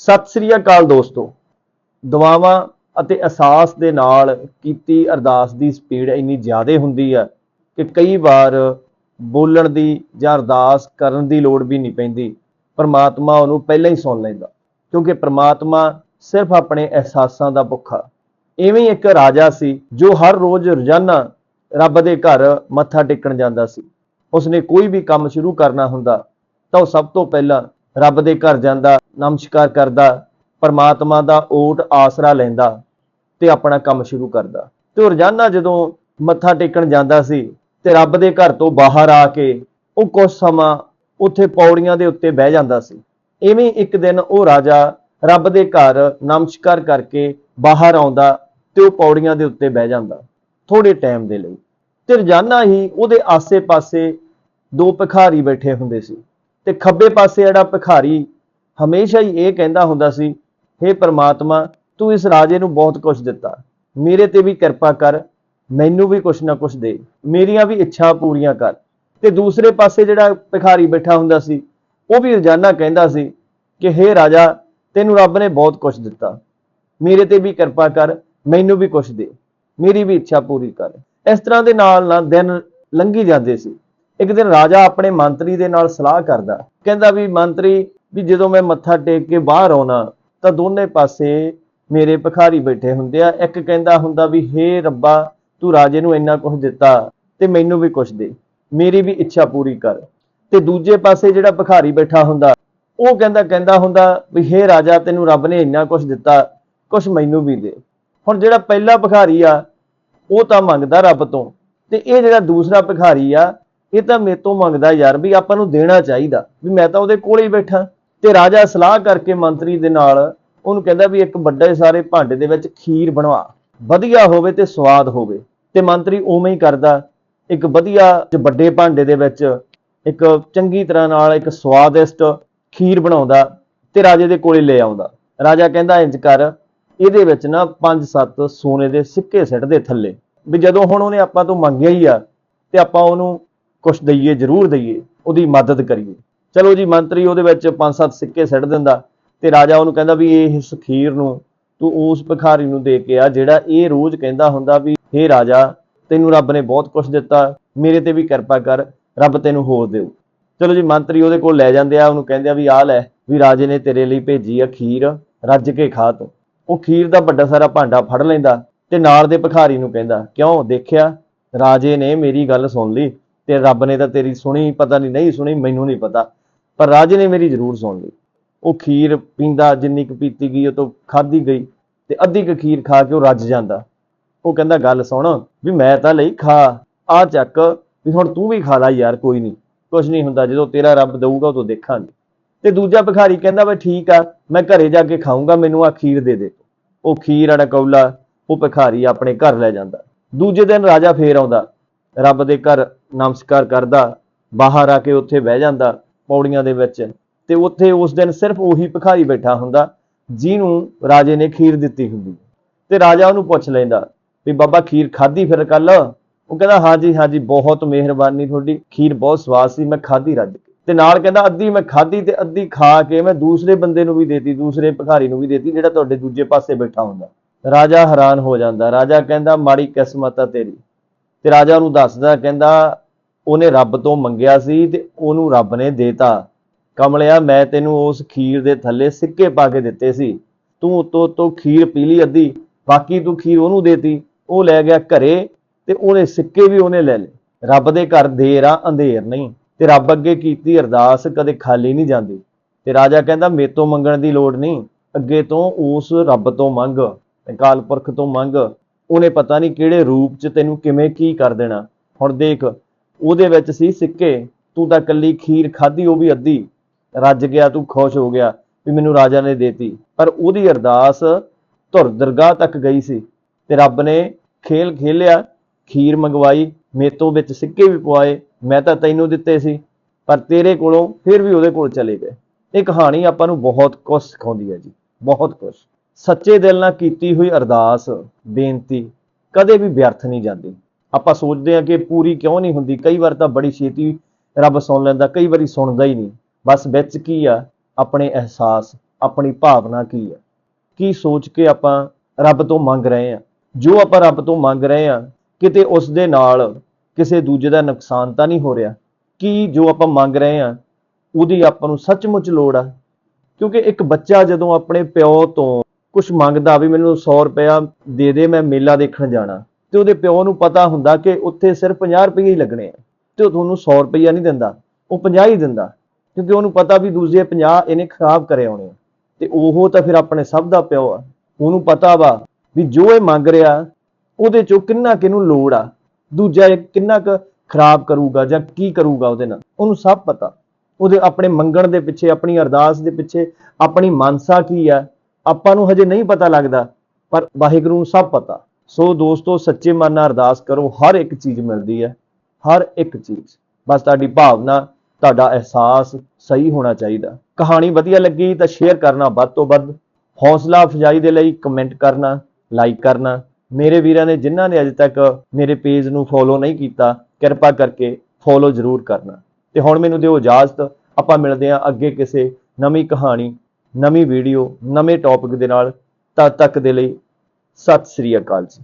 ਸਤਿ ਸ੍ਰੀ ਅਕਾਲ ਦੋਸਤੋ। ਦੁਆਵਾਂ ਅਤੇ ਅਹਿਸਾਸ ਦੇ ਨਾਲ ਕੀਤੀ ਅਰਦਾਸ ਦੀ ਸਪੀਡ ਇੰਨੀ ਜ਼ਿਆਦਾ ਹੁੰਦੀ ਹੈ ਕਿ ਕਈ ਵਾਰ ਬੋਲਣ ਦੀ ਜਾਂ ਅਰਦਾਸ ਕਰਨ ਦੀ ਲੋੜ ਵੀ ਨਹੀਂ ਪੈਂਦੀ। ਪਰਮਾਤਮਾ ਉਹਨੂੰ ਪਹਿਲਾਂ ਹੀ ਸੁਣ ਲੈਂਦਾ, ਕਿਉਂਕਿ ਪਰਮਾਤਮਾ ਸਿਰਫ ਆਪਣੇ ਅਹਿਸਾਸਾਂ ਦਾ ਭੁੱਖਾ ਇਵੇਂ ਇੱਕ ਰਾਜਾ ਸੀ ਜੋ ਹਰ ਰੋਜ਼ ਰੋਜ਼ਾਨਾ ਰੱਬ ਦੇ ਘਰ ਮੱਥਾ ਟੇਕਣ ਜਾਂਦਾ ਸੀ। ਉਸਨੇ ਕੋਈ ਵੀ ਕੰਮ ਸ਼ੁਰੂ ਕਰਨਾ ਹੁੰਦਾ ਤਾਂ ਉਹ ਸਭ ਤੋਂ ਪਹਿਲਾਂ ਰੱਬ ਦੇ ਘਰ ਜਾਂਦਾ, ਨਮਸਕਾਰ ਕਰਦਾ, ਪਰਮਾਤਮਾ ਦਾ ਓਟ ਆਸਰਾ ਲੈਂਦਾ ਤੇ ਆਪਣਾ ਕੰਮ ਸ਼ੁਰੂ ਕਰਦਾ। ਤੇ ਰੋਜ਼ਾਨਾ ਜਦੋਂ ਮੱਥਾ ਟੇਕਣ ਜਾਂਦਾ ਸੀ ਤੇ ਰੱਬ ਦੇ ਘਰ ਤੋਂ ਬਾਹਰ ਆ ਕੇ ਉਹ ਕੁਝ ਸਮਾਂ ਉੱਥੇ ਪੌੜੀਆਂ ਦੇ ਉੱਤੇ ਬਹਿ ਜਾਂਦਾ ਸੀ। ਇਵੇਂ ਇੱਕ ਦਿਨ ਉਹ ਰਾਜਾ ਰੱਬ ਦੇ ਘਰ ਨਮਸਕਾਰ ਕਰਕੇ ਬਾਹਰ ਆਉਂਦਾ ਤੇ ਉਹ ਪੌੜੀਆਂ ਦੇ ਉੱਤੇ ਬਹਿ ਜਾਂਦਾ ਥੋੜੇ ਟਾਈਮ ਦੇ ਲਈ। ਤੇ ਰੋਜ਼ਾਨਾ ਹੀ ਉਹਦੇ ਆਸੇ-ਪਾਸੇ ਦੋ ਭਿਖਾਰੀ ਬੈਠੇ ਹੁੰਦੇ ਸੀ। ਤੇ ਖੱਬੇ ਪਾਸੇ ਜਿਹੜਾ ਭਿਖਾਰੀ ਹਮੇਸ਼ਾ ਹੀ ਇਹ ਕਹਿੰਦਾ ਹੁੰਦਾ ਸੀ हे ਪ੍ਰਮਾਤਮਾ, ਤੂੰ ਇਸ ਰਾਜੇ ਨੂੰ ਬਹੁਤ ਕੁਝ ਦਿੱਤਾ। ਮੇਰੇ ਤੇ ਵੀ ਕਿਰਪਾ ਕਰ, ਮੈਨੂੰ ਵੀ ਕੁਛ ਨਾ ਕੁਛ ਦੇ। ਮੇਰੀਆਂ ਵੀ ਇੱਛਾ ਪੂਰੀਆਂ ਕਰ। ਤੇ ਦੂਸਰੇ ਪਾਸੇ ਜਿਹੜਾ ਭਿਖਾਰੀ ਬੈਠਾ ਹੁੰਦਾ ਸੀ, ਉਹ ਵੀ ਰੋਜ਼ਾਨਾ ਕਹਿੰਦਾ ਸੀ ਕਿ हे ਰਾਜਾ, ਤੈਨੂੰ ਰੱਬ ਨੇ ਬਹੁਤ ਕੁਝ ਦਿੱਤਾ। ਮੇਰੇ ਤੇ ਵੀ ਕਿਰਪਾ ਕਰ, ਮੈਨੂੰ ਵੀ ਕੁਛ ਦੇ। ਮੇਰੀ ਵੀ ਇੱਛਾ ਪੂਰੀ ਕਰ। ਇਸ ਤਰ੍ਹਾਂ ਦੇ ਨਾਲ ਨਾਲ ਦਿਨ ਲੰਘੀ ਜਾਂਦੇ ਸੀ। ਇੱਕ ਦਿਨ ਰਾਜਾ ਆਪਣੇ ਮੰਤਰੀ ਦੇ ਨਾਲ ਸਲਾਹ ਕਰਦਾ। ਕਹਿੰਦਾ ਵੀ ਮੰਤਰੀ, ਵੀ ਜਦੋਂ ਮੈਂ ਮੱਥਾ ਟੇਕ ਕੇ ਬਾਹਰ ਆਉਣਾ, ਤਾਂ ਦੋਨੇ ਪਾਸੇ ਮੇਰੇ ਭਿਖਾਰੀ ਬੈਠੇ ਹੁੰਦੇ ਆ। ਇੱਕ ਕਹਿੰਦਾ ਹੁੰਦਾ ਵੀ, ਹੇ ਰੱਬਾ, ਤੂੰ ਰਾਜੇ ਨੂੰ ਇੰਨਾ ਕੁਝ ਦਿੱਤਾ ਤੇ ਮੈਨੂੰ ਵੀ ਕੁਝ ਦੇ। ਮੇਰੀ ਵੀ ਇੱਛਾ ਪੂਰੀ ਕਰ। ਤੇ ਦੂਜੇ ਪਾਸੇ ਜਿਹੜਾ ਭਿਖਾਰੀ ਬੈਠਾ ਹੁੰਦਾ, ਉਹ ਕਹਿੰਦਾ ਕਹਿੰਦਾ ਹੁੰਦਾ ਵੀ, ਹੇ ਰਾਜਾ, ਤੈਨੂੰ ਰੱਬ ਨੇ ਇੰਨਾ ਕੁਝ ਦਿੱਤਾ ਕੁਝ ਮੈਨੂੰ ਵੀ ਦੇ। ਹੁਣ ਜਿਹੜਾ ਪਹਿਲਾ ਭਿਖਾਰੀ ਆ, ਉਹ ਤਾਂ ਮੰਗਦਾ ਰੱਬ ਤੋਂ। ਤੇ ਇਹ ਜਿਹੜਾ ਦੂਸਰਾ ਭਿਖਾਰੀ ਆ ਇਹ ਤਾਂ ਮੇਰੇ ਤੋਂ ਮੰਗਦਾ ਯਾਰ ਵੀ ਆਪਾਂ ਨੂੰ ਦੇਣਾ ਚਾਹੀਦਾ, ਵੀ ਮੈਂ ਤਾਂ ਉਹਦੇ ਕੋਲ ਹੀ ਬੈਠਾ। ਤੇ ਰਾਜਾ ਸਲਾਹ ਕਰਕੇ ਮੰਤਰੀ ਦੇ ਨਾਲ ਉਹਨੂੰ ਕਹਿੰਦਾ ਵੀ ਇੱਕ ਵੱਡੇ ਸਾਰੇ ਭਾਂਡੇ ਦੇ ਵਿੱਚ ਖੀਰ ਬਣਵਾ। ਵਧੀਆ ਹੋਵੇ ਤੇ ਸਵਾਦ ਹੋਵੇ। ਤੇ ਮੰਤਰੀ ਉਵੇਂ ਹੀ ਕਰਦਾ, ਇੱਕ ਵਧੀਆ ਵੱਡੇ ਭਾਂਡੇ ਦੇ ਵਿੱਚ ਇੱਕ ਚੰਗੀ ਤਰ੍ਹਾਂ ਨਾਲ ਇੱਕ ਸਵਾਦਿਸ਼ਟ ਖੀਰ ਬਣਾਉਂਦਾ ਤੇ ਰਾਜੇ ਦੇ ਕੋਲੇ ਲੈ ਆਉਂਦਾ। ਰਾਜਾ ਕਹਿੰਦਾ, ਇੰਜ ਕਰ, ਇਹਦੇ ਵਿੱਚ ਨਾ 5-7 ਸੋਨੇ ਦੇ ਸਿੱਕੇ ਸਿੱਟ ਦੇ ਥੱਲੇ। ਵੀ ਜਦੋਂ ਹੁਣ ਉਹਨੇ ਆਪਾਂ ਤੋਂ ਮੰਗਿਆ ਹੀ ਆ, ਤੇ ਆਪਾਂ ਉਹਨੂੰ ਕੁਛ ਦਈਏ, ਜ਼ਰੂਰ ਦਈਏ, ਉਹਦੀ ਮਦਦ ਕਰੀਏ। ਚਲੋ ਜੀ, ਮੰਤਰੀ ਉਹਦੇ ਵਿੱਚ 5-7 ਸਿੱਕੇ ਸਿੱਟ ਦਿੰਦਾ ਤੇ ਰਾਜਾ ਉਹਨੂੰ ਕਹਿੰਦਾ ਵੀ ਇਹ ਇਸ ਖੀਰ ਨੂੰ ਤੂੰ ਉਸ ਭਿਖਾਰੀ ਨੂੰ ਦੇ ਕੇ ਆ, ਜਿਹੜਾ ਇਹ ਰੋਜ਼ ਕਹਿੰਦਾ ਹੁੰਦਾ ਵੀ, ਹੇ ਰਾਜਾ, ਤੈਨੂੰ ਰੱਬ ਨੇ ਬਹੁਤ ਕੁਝ ਦਿੱਤਾ, ਮੇਰੇ ਤੇ ਵੀ ਕਿਰਪਾ ਕਰ, ਰੱਬ ਤੈਨੂੰ ਹੋਰ ਦੇਊ। ਚਲੋ ਜੀ, ਮੰਤਰੀ ਉਹਦੇ ਕੋਲ ਲੈ ਜਾਂਦੇ ਆ, ਉਹਨੂੰ ਕਹਿੰਦੇ ਆ ਵੀ ਆਹ ਲੈ, ਵੀ ਰਾਜੇ ਨੇ ਤੇਰੇ ਲਈ ਭੇਜੀ ਆ ਖੀਰ, ਰੱਜ ਕੇ ਖਾ ਤੂੰ। ਉਹ ਖੀਰ ਦਾ ਵੱਡਾ ਸਾਰਾ ਭਾਂਡਾ ਫੜ ਲੈਂਦਾ ਤੇ ਨਾਲ ਦੇ ਭਿਖਾਰੀ ਨੂੰ ਕਹਿੰਦਾ, ਕਿਉਂ ਦੇਖਿਆ, ਰਾਜੇ ਨੇ ਮੇਰੀ ਗੱਲ ਸੁਣ ਲਈ ਤੇ ਰੱਬ ਨੇ ਤਾਂ ਤੇਰੀ ਸੁਣੀ, ਪਤਾ ਨਹੀਂ ਨਹੀਂ ਸੁਣੀ, ਮੈਨੂੰ ਨਹੀਂ ਪਤਾ। ਪਰ ਰਾਜੇ ਨੇ ਮੇਰੀ ਜ਼ਰੂਰ ਸੁਣ ਲਈ। ਉਹ ਖੀਰ ਪੀਂਦਾ, ਜਿੰਨੀ ਕੁ ਪੀਤੀ ਗਈ, ਉਹ ਤੋਂ ਖਾਧੀ ਗਈ ਤੇ ਅੱਧੀ ਕੁ ਖੀਰ ਖਾ ਕੇ ਉਹ ਰੱਜ ਜਾਂਦਾ। ਉਹ ਕਹਿੰਦਾ, ਗੱਲ ਸੁਣ, ਵੀ ਮੈਂ ਤਾਂ ਲਈ ਖਾ ਆ ਚੱਕ, ਵੀ ਹੁਣ ਤੂੰ ਵੀ ਖਾ ਲੈ ਯਾਰ, ਕੋਈ ਨਹੀਂ। ਕੁਝ ਨਹੀਂ ਹੁੰਦਾ, ਜਦੋਂ ਤੇਰਾ ਰੱਬ ਦਊਗਾ, ਉਦੋਂ ਦੇਖਾਂਗੇ। ਤੇ ਦੂਜਾ ਭਿਖਾਰੀ ਕਹਿੰਦਾ, ਬਈ ਠੀਕ ਆ, ਮੈਂ ਘਰੇ ਜਾ ਕੇ ਖਾਊਂਗਾ, ਮੈਨੂੰ ਆ ਖੀਰ ਦੇ ਦੇ ਉਹ ਖੀਰ ਵਾਲਾ ਕੌਲਾ, ਉਹ ਭਿਖਾਰੀ ਆਪਣੇ ਘਰ ਲੈ ਜਾਂਦਾ। ਦੂਜੇ ਦਿਨ ਰਾਜਾ ਫੇਰ ਆਉਂਦਾ। ਰੱਬ ਦੇ ਘਰ ਨਮਸਕਾਰ ਕਰਦਾ, ਬਾਹਰ ਆ ਕੇ ਉੱਥੇ ਬਹਿ ਜਾਂਦਾ ਪੌੜੀਆਂ ਦੇ ਵਿੱਚ ਤੇ ਉੱਥੇ ਉਸ ਦਿਨ ਸਿਰਫ ਉਹੀ ਭਿਖਾਰੀ ਬੈਠਾ ਹੁੰਦਾ ਜਿਹਨੂੰ ਰਾਜੇ ਨੇ ਖੀਰ ਦਿੱਤੀ ਹੁੰਦੀ। ਤੇ ਰਾਜਾ ਉਹਨੂੰ ਪੁੱਛ ਲੈਂਦਾ ਵੀ ਬਾਬਾ ਖੀਰ ਖਾਧੀ ਫਿਰ ਕੱਲ ਉਹ ਕਹਿੰਦਾ, ਹਾਂਜੀ ਹਾਂਜੀ, ਬਹੁਤ ਮਿਹਰਬਾਨੀ ਤੁਹਾਡੀ, ਖੀਰ ਬਹੁਤ ਸਵਾਦ ਸੀ, ਮੈਂ ਖਾਧੀ ਰੱਜ ਕੇ। ਤੇ ਨਾਲ ਕਹਿੰਦਾ, ਅੱਧੀ ਮੈਂ ਖਾਧੀ ਤੇ ਅੱਧੀ ਖਾ ਕੇ ਮੈਂ ਦੂਸਰੇ ਬੰਦੇ ਨੂੰ ਵੀ ਦੇਤੀ, ਦੂਸਰੇ ਭਿਖਾਰੀ ਨੂੰ ਵੀ ਦੇਤੀ ਜਿਹੜਾ ਤੁਹਾਡੇ ਦੂਜੇ ਪਾਸੇ ਬੈਠਾ ਹੁੰਦਾ। ਰਾਜਾ ਹੈਰਾਨ ਹੋ ਜਾਂਦਾ, ਰਾਜਾ ਕਹਿੰਦਾ, ਮਾੜੀ ਕਿਸਮਤ ਆ ਤੇਰੀ। ਤੇ ਰਾਜਾ ਨੂੰ ਦੱਸਦਾ, ਕਹਿੰਦਾ ਉਹਨੇ ਰੱਬ ਤੋਂ ਮੰਗਿਆ ਸੀ ਤੇ ਉਹਨੂੰ ਰੱਬ ਨੇ ਦੇਤਾ। ਕਮਲਿਆ ਮੈਂ ਤੈਨੂੰ ਉਸ ਖੀਰ ਦੇ ਥੱਲੇ ਸਿੱਕੇ ਪਾ ਕੇ ਦਿੱਤੇ ਸੀ। ਤੂੰ ਉਤੋਂ ਉਤੋਂ ਖੀਰ ਪੀ ਲਈ ਅੱਧੀ, ਬਾਕੀ ਤੂੰ ਖੀਰ ਉਹਨੂੰ ਦੇਤੀ। ਉਹ ਲੈ ਗਿਆ ਘਰੇ ਤੇ ਉਹਨੇ ਸਿੱਕੇ ਵੀ ਉਹਨੇ ਲੈ ਲਏ। ਰੱਬ ਦੇ ਘਰ ਦੇਰ ਆ, ਅੰਧੇਰ ਨਹੀਂ। ਤੇ ਰੱਬ ਅੱਗੇ ਕੀਤੀ ਅਰਦਾਸ, ਕਦੇ ਖਾਲੀ ਨਹੀਂ ਜਾਂਦੀ। ਤੇ ਰਾਜਾ ਕਹਿੰਦਾ ਮੇਰੇ ਤੋਂ ਮੰਗਣ ਦੀ ਲੋੜ ਨਹੀਂ। ਅੱਗੇ ਤੋਂ ਉਸ ਰੱਬ ਤੋਂ ਮੰਗ, ਅਕਾਲ ਪੁਰਖ ਤੋਂ ਮੰਗ। ਉਹਨੇ ਪਤਾ ਨਹੀਂ ਕਿਹੜੇ ਰੂਪ 'ਚ ਤੈਨੂੰ ਕਿਵੇਂ ਕੀ ਕਰ ਦੇਣਾ। ਹੁਣ ਦੇਖ, ਉਹਦੇ ਵਿੱਚ ਸੀ ਸਿੱਕੇ, ਤੂੰ ਤਾਂ ਕੱਲੀ ਖੀਰ ਖਾਧੀ, ਉਹ ਵੀ ਅੱਧੀ। ਰੱਜ ਗਿਆ, ਤੂੰ ਖੁਸ਼ ਹੋ ਗਿਆ ਵੀ ਮੈਨੂੰ ਰਾਜਾ ਨੇ ਦੇਤੀ। ਪਰ ਉਹਦੀ ਅਰਦਾਸ ਧੁਰ ਦਰਗਾਹ ਤੱਕ ਗਈ ਸੀ ਤੇ ਰੱਬ ਨੇ ਖੇਲ ਖੇਲਿਆ, ਖੀਰ ਮੰਗਵਾਈ, ਮੇਤੋਂ ਵਿੱਚ ਸਿੱਕੇ ਵੀ ਪਵਾਏ, ਮੈਂ ਤਾਂ ਤੈਨੂੰ ਦਿੱਤੇ ਸੀ, ਪਰ ਤੇਰੇ ਕੋਲੋਂ ਫਿਰ ਵੀ ਉਹਦੇ ਕੋਲ ਚਲੇ ਗਏ। ਇਹ ਕਹਾਣੀ ਆਪਾਂ ਨੂੰ ਬਹੁਤ ਕੁਝ ਸਿਖਾਉਂਦੀ ਹੈ ਜੀ, ਬਹੁਤ ਕੁਝ ਸੱਚੇ ਦਿਲ ਨਾਲ ਕੀਤੀ ਹੋਈ ਅਰਦਾਸ, ਬੇਨਤੀ ਕਦੇ ਵੀ ਵਿਅਰਥ ਨਹੀਂ ਜਾਂਦੀ। ਆਪਾਂ ਸੋਚਦੇ ਹਾਂ ਕਿ ਪੂਰੀ ਕਿਉਂ ਨਹੀਂ ਹੁੰਦੀ। ਕਈ ਵਾਰ ਤਾਂ ਬੜੀ ਛੇਤੀ ਰੱਬ ਸੁਣ ਲੈਂਦਾ, ਕਈ ਵਾਰੀ ਸੁਣਦਾ ਹੀ ਨਹੀਂ। ਬਸ ਵਿੱਚ ਕੀ ਆ? ਆਪਣੇ ਅਹਿਸਾਸ, ਆਪਣੀ ਭਾਵਨਾ ਕੀ ਆ? ਕੀ ਸੋਚ ਕੇ ਆਪਾਂ ਰੱਬ ਤੋਂ ਮੰਗ ਰਹੇ ਹਾਂ? ਜੋ ਆਪਾਂ ਰੱਬ ਤੋਂ ਮੰਗ ਰਹੇ ਹਾਂ, ਕਿਤੇ ਉਸ ਦੇ ਨਾਲ ਕਿਸੇ ਦੂਜੇ ਦਾ ਨੁਕਸਾਨ ਤਾਂ ਨਹੀਂ ਹੋ ਰਿਹਾ? ਕੀ ਜੋ ਆਪਾਂ ਮੰਗ ਰਹੇ ਹਾਂ, ਉਹਦੀ ਆਪਾਂ ਨੂੰ ਸੱਚਮੁੱਚ ਲੋੜ ਆ? ਕਿਉਂਕਿ ਇੱਕ ਬੱਚਾ ਜਦੋਂ ਆਪਣੇ ਪਿਓ ਤੋਂ ਕੁਝ ਮੰਗਦਾ ਵੀ ਮੈਨੂੰ 100 ਰੁਪਇਆ ਦੇ ਦੇ, ਮੈਂ ਮੇਲਾ ਦੇਖਣ ਜਾਣਾ। ਤੇ ਉਹਦੇ ਪਿਓ ਨੂੰ ਪਤਾ ਹੁੰਦਾ ਕਿ ਉੱਥੇ ਸਿਰਫ 50 ਰੁਪਏ ਹੀ ਲੱਗਣੇ ਆ। ਤੇ ਉਹ ਤੁਹਾਨੂੰ 100 ਰੁਪਇਆ ਨਹੀਂ ਦਿੰਦਾ, ਉਹ 50 ਹੀ ਦਿੰਦਾ। ਕਿਉਂਕਿ ਉਹਨੂੰ ਪਤਾ ਵੀ ਦੂਜੇ 50 ਇਹਨੇ ਖਰਾਬ ਕਰੇ ਆਉਣੇ ਆ। ਤੇ ਉਹ ਤਾਂ ਫਿਰ ਆਪਣੇ ਸਭ ਦਾ ਪਿਓ ਆ। ਉਹਨੂੰ ਪਤਾ ਵਾ ਵੀ ਜੋ ਇਹ ਮੰਗ ਰਿਹਾ, ਉਹਦੇ ਚੋਂ ਕਿੰਨਾ ਕਿਹਨੂੰ ਲੋੜ ਆ। ਦੂਜਾ ਇਹ ਕਿੰਨਾ ਕੁ ਖਰਾਬ ਕਰੂਗਾ ਜਾਂ ਕੀ ਕਰੂਗਾ ਉਹਦੇ ਨਾਲ, ਉਹਨੂੰ ਸਭ ਪਤਾ। ਉਹਦੇ ਆਪਣੇ ਮੰਗਣ ਦੇ ਪਿੱਛੇ, ਆਪਣੀ ਅਰਦਾਸ ਦੇ ਪਿੱਛੇ ਆਪਣੀ ਮਾਨਸਾ ਕੀ ਆ ਆਪਾਂ ਨੂੰ ਹਜੇ ਨਹੀਂ ਪਤਾ ਲੱਗਦਾ, ਪਰ ਵਾਹਿਗੁਰੂ ਨੂੰ ਸਭ ਪਤਾ। ਸੋ ਦੋਸਤੋ, ਸੱਚੇ ਮਨ ਨਾਲ ਅਰਦਾਸ ਕਰੋ, ਹਰ ਇੱਕ ਚੀਜ਼ ਮਿਲਦੀ ਹੈ, ਹਰ ਇੱਕ ਚੀਜ਼। ਬਸ ਤੁਹਾਡੀ ਭਾਵਨਾ, ਤੁਹਾਡਾ ਅਹਿਸਾਸ ਸਹੀ ਹੋਣਾ ਚਾਹੀਦਾ। ਕਹਾਣੀ ਵਧੀਆ ਲੱਗੀ ਤਾਂ ਸ਼ੇਅਰ ਕਰਨਾ ਵੱਧ ਤੋਂ ਵੱਧ। ਹੌਸਲਾ ਅਫਜ਼ਾਈ ਦੇ ਲਈ ਕਮੈਂਟ ਕਰਨਾ ਲਾਈਕ ਕਰਨਾ। ਮੇਰੇ ਵੀਰਾਂ ਨੇ, ਜਿਨ੍ਹਾਂ ਨੇ ਅਜੇ ਤੱਕ ਮੇਰੇ ਪੇਜ ਨੂੰ ਫੋਲੋ ਨਹੀਂ ਕੀਤਾ, ਕਿਰਪਾ ਕਰਕੇ ਫੋਲੋ ਜ਼ਰੂਰ ਕਰਨਾ। ਤੇ ਹੁਣ ਮੈਨੂੰ ਦਿਓ ਇਜਾਜ਼ਤ, ਆਪਾਂ ਮਿਲਦੇ ਹਾਂ ਅੱਗੇ ਕਿਸੇ ਨਵੀਂ ਕਹਾਣੀ ਨਵੀਂ ਵੀਡੀਓ ਨਵੇਂ ਟੌਪਿਕ ਦੇ ਨਾਲ ਤਦ ਤੱਕ ਦੇ ਲਈ ਸਤਿ ਸ੍ਰੀ ਅਕਾਲ ਜੀ।